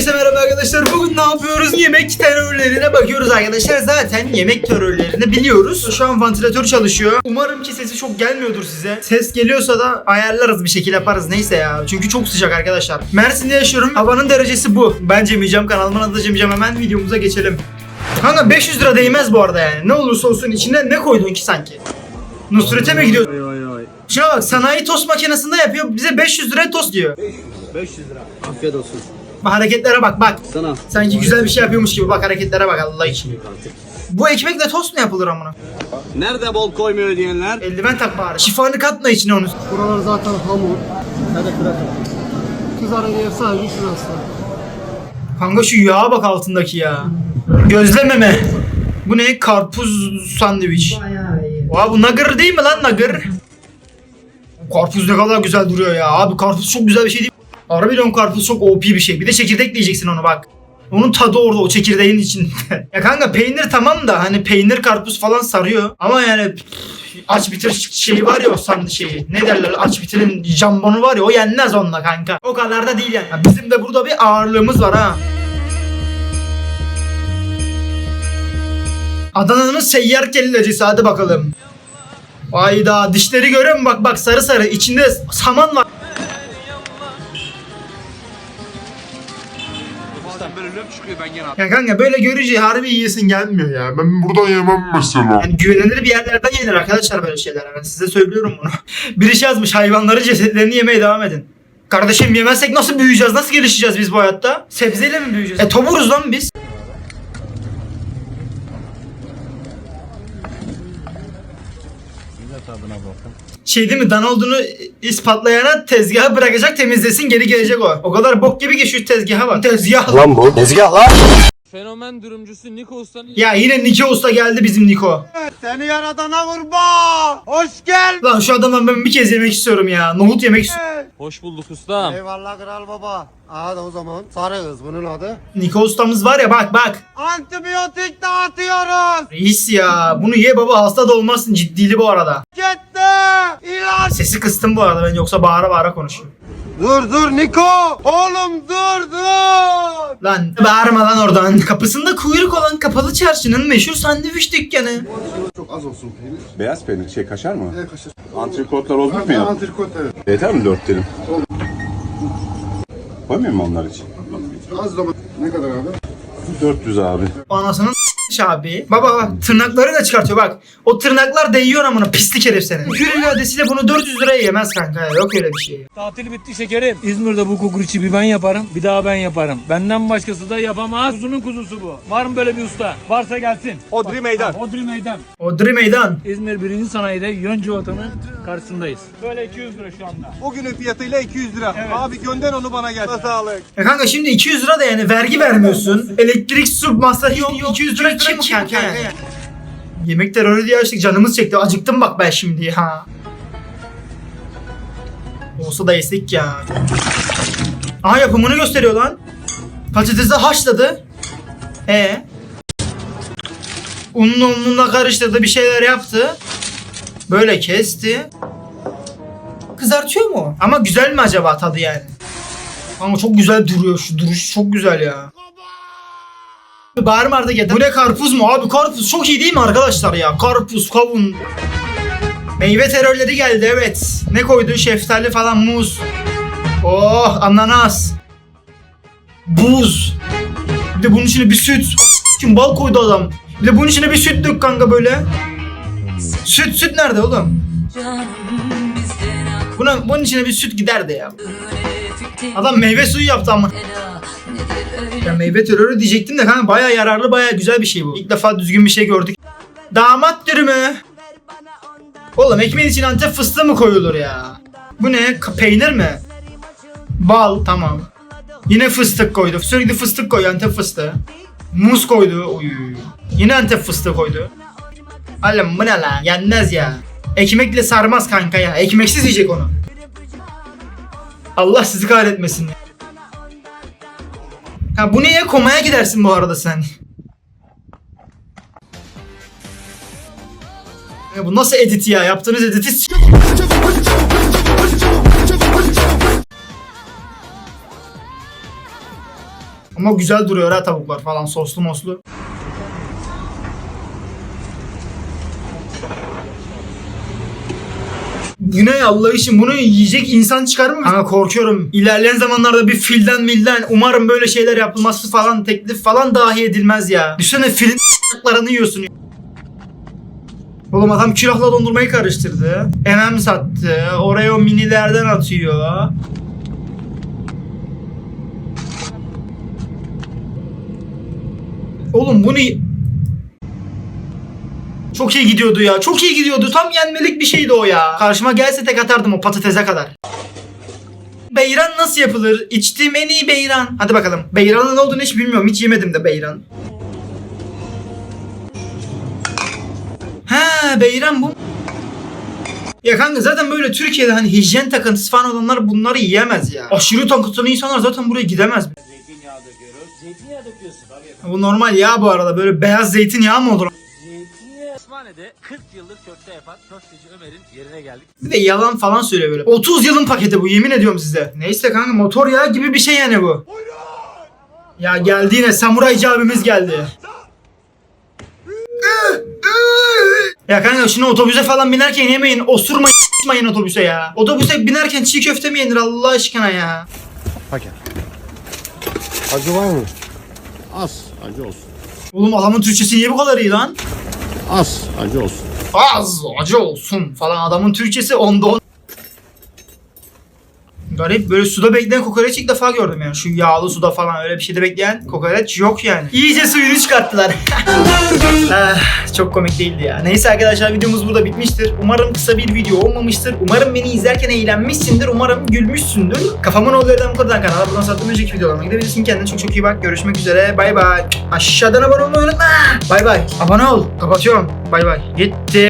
Herkese merhaba arkadaşlar. Bugün ne yapıyoruz? Yemek terörlerine bakıyoruz arkadaşlar. Zaten yemek terörlerini biliyoruz. Şu an vantilatör çalışıyor. Umarım ki sesi çok gelmiyordur size. Ses geliyorsa da ayarlarız bir şekilde yaparız. Neyse ya. Çünkü çok sıcak arkadaşlar. Mersin'de yaşıyorum. Havanın derecesi bu. Ben Cem Yiyeceğim. Kanalımın adı Cem Yiyeceğim. Hemen videomuza geçelim. Kanka 500 lira değmez bu arada yani. Ne olursa olsun içinde ne koydun ki sanki? Nusret'e mi gidiyorsun? Şuna bak sanayi tost makinesinde yapıyor. Bize 500 liraya tost diyor. 500 lira. Afiyet olsun. Bak hareketlere bak bak. Sana. Sanki güzel bir şey yapıyormuş gibi bak hareketlere bak Allah için. Bu ekmekle tost mu yapılır amına? Nerede bol koymuyor diyenler? Eldiven tak bari. Şifanı katma içine onu. Buralar zaten hamur. Hadi bırakın. Kızarın yer sadece şurası. Kanka şu yağa bak altındaki ya. Gözlememe. Bu ne? Karpuz sandviç. Oha bu nagır değil mi lan nagır? Karpuz ne kadar güzel duruyor ya. Abi karpuz çok güzel bir şey değil. Harbi diyorum karpuz çok OP bir şey. Bir de çekirdek diyeceksin onu bak. Onun tadı orada o çekirdeğin içinde. ya kanka peynir tamam da hani peynir karpuz falan sarıyor. Ama yani aç bitir şeyi var ya o sandı şeyi. Ne derler aç bitirin jambonu var ya o yenmez onunla kanka. O kadar da değil yani. Ya bizim de burada bir ağırlığımız var ha. Adana'nın seyyar kellecisi hadi bakalım. Ayda dişleri görüyor musun? Bak bak sarı sarı içinde saman var. Löp çıkıyor ben gene Ya kanka böyle görünce harbi yiyesin gelmiyor ya. Ben burada yemem mesela. Yani güvenilir bir yerlerden yenir arkadaşlar böyle şeyler. Ben size söylüyorum bunu. Birisi yazmış hayvanların cesetlerini yemeye devam edin. Kardeşim yemezsek nasıl büyüyeceğiz? Nasıl gelişeceğiz biz bu hayatta? Sebzeyle mi büyüyeceğiz? E toburuz lan biz. Şey değil mi? Dan olduğunu ispatlayana tezgaha bırakacak temizlesin geri gelecek o. O kadar bok gibi ki şu tezgaha bak. Tezgah lan. bu. Tezgah lan. Fenomen durumcusu Niko Usta'nın Ya yine Niko Usta geldi bizim Niko. Seni yaradana kurban. Hoş gel. Lan şu adamdan ben bir kez yemek istiyorum ya. Nohut yemek istiyorum. Hoş bulduk ustam. Eyvallah kral baba. Aha da o zaman sarı kız bunun adı. Niko ustamız var ya bak bak. Antibiyotik dağıtıyoruz. Reis ya bunu ye baba hasta da olmazsın ciddili bu arada. Gitti. İlaç. Sesi kıstım bu arada ben yoksa bağıra bağıra konuşuyorum. Dur dur Niko. Oğlum dur dur. Lan bağırma lan oradan. Kapısında kuyruk olan kapalı çarşının meşhur sandviç dükkanı. Çok az olsun peynir. Beyaz peynir şey kaşar mı? Ne kaşır? Antrikotlar olmuş mu ya? antrikot evet. Yeter mi dört dilim? Koymayayım mı onlar için? Az zaman ne kadar abi? 400 abi. Anasının s**ş abi. Baba bak tırnakları da çıkartıyor bak. O tırnaklar değiyor amına pislik herif senin. Hür iradesiyle bunu 400 liraya yemez kanka ya. Yok öyle bir şey. Tatil bitti şekerim. İzmir'de bu kokoreçi bir ben yaparım, bir daha ben yaparım. Benden başkası da yapamaz. Kuzunun kuzusu bu. Var mı böyle bir usta? Varsa gelsin. Odri meydan. Odri Meydan. Odri meydan. İzmir 1. Sanayide Yonca Vatan'ın karşısındayız. Böyle 200 lira şu anda. Bugünün fiyatıyla 200 lira. Abi gönder onu bana gel. Sağlık. Ya kanka şimdi 200 lira da yani vergi vermiyorsun. Elektrik su masrafı yok. 200 lira kim kanka? Yemek terörü diye açtık canımız çekti. Acıktım bak ben şimdi ya. Olsa da yesek ya. Aha yapımını gösteriyor lan. Patatesi haşladı. E Unla unla karıştırdı bir şeyler yaptı. Böyle kesti. Kızartıyor mu? Ama güzel mi acaba tadı yani? Ama çok güzel duruyor şu duruş çok güzel ya. Bağırma artık ya. Bu ne karpuz mu? Abi karpuz çok iyi değil mi arkadaşlar ya? Karpuz, kavun. Meyve terörleri geldi evet. Ne koydu? Şeftali falan muz. Oh ananas. Buz. Bir de bunun içine bir süt. Şimdi bal koydu adam. Bir de bunun içine bir süt dök kanka böyle. Süt süt nerede oğlum? Buna, bunun içine bir süt giderdi ya. Adam meyve suyu yaptı ama. Ya meyve terörü diyecektim de kanka baya yararlı baya güzel bir şey bu. İlk defa düzgün bir şey gördük. Damat dürümü. Oğlum ekmeğin içine antep fıstığı mı koyulur ya? Bu ne? Peynir mi? Bal tamam. Yine fıstık koydu. Sürekli fıstık koyuyor antep fıstığı. Muz koydu. Oy. Yine antep fıstığı koydu. Oğlum bu ne lan? Yenmez ya. Ekmekle sarmaz kanka ya. Ekmeksiz yiyecek onu. Allah sizi kahretmesin. Ya. Bu neye komaya gidersin bu arada sen? Ya bu nasıl edit ya? Yaptığınız editi Ama güzel duruyor ha tavuklar falan soslu moslu. Bu ne ya Allah için bunu yiyecek insan çıkar mı? Kanka korkuyorum. İlerleyen zamanlarda bir filden milden umarım böyle şeyler yapılması falan teklif falan dahi edilmez ya. Düşünsene filin ayaklarını yiyorsun. Oğlum adam külahla dondurmayı karıştırdı. MM sattı. Oraya o minilerden atıyor. Oğlum bunu... Çok iyi gidiyordu ya. Çok iyi gidiyordu. Tam yenmelik bir şeydi o ya. Karşıma gelse tek atardım o patatese kadar. Beyran nasıl yapılır? İçtiğim en iyi beyran. Hadi bakalım. Beyranın ne olduğunu hiç bilmiyorum. Hiç yemedim de beyran. Ha beyran bu. Ya kanka zaten böyle Türkiye'de hani hijyen takıntısı falan olanlar bunları yiyemez ya. Aşırı takıntılı insanlar zaten buraya gidemez. Zeytinyağı döküyoruz. Zeytinyağı döküyorsun tabii. Bu normal yağ bu arada. Böyle beyaz zeytinyağı mı olur? Zeytinyağı. Osmaniye'de 40 yıllık köfte yapan köfteci Ömer'in yerine geldik. Bir de yalan falan söylüyor böyle. 30 yılın paketi bu yemin ediyorum size. Neyse kanka motor yağı gibi bir şey yani bu. Ya geldi yine samuraycı abimiz geldi. Ya kanka şunu otobüse falan binerken yemeyin. Osurmayın s**mayın otobüse ya. Otobüse binerken çiğ köfte mi yenir Allah aşkına ya. Acı var mı? Az. Acı olsun. Oğlum adamın Türkçesi niye bu kadar iyi lan? Az. Acı olsun. Az acı olsun falan adamın Türkçesi onda on. Garip böyle suda bekleyen kokoreç ilk defa gördüm yani. Şu yağlı suda falan öyle bir şeyde bekleyen kokoreç yok yani. İyice suyunu çıkarttılar. Ah, çok komik değildi ya. Neyse arkadaşlar videomuz burada bitmiştir. Umarım kısa bir video olmamıştır. Umarım beni izlerken eğlenmişsindir. Umarım gülmüşsündür. Kafamın oğlu Erdem Kur'dan kanala. Buradan sattığım önceki videolarıma gidebilirsin. Kendine çok çok iyi bak. Görüşmek üzere. Bay bay. Aşağıdan abone olmayı unutma. Bay bay. Abone ol. Kapatıyorum. Bay bay. Gitti.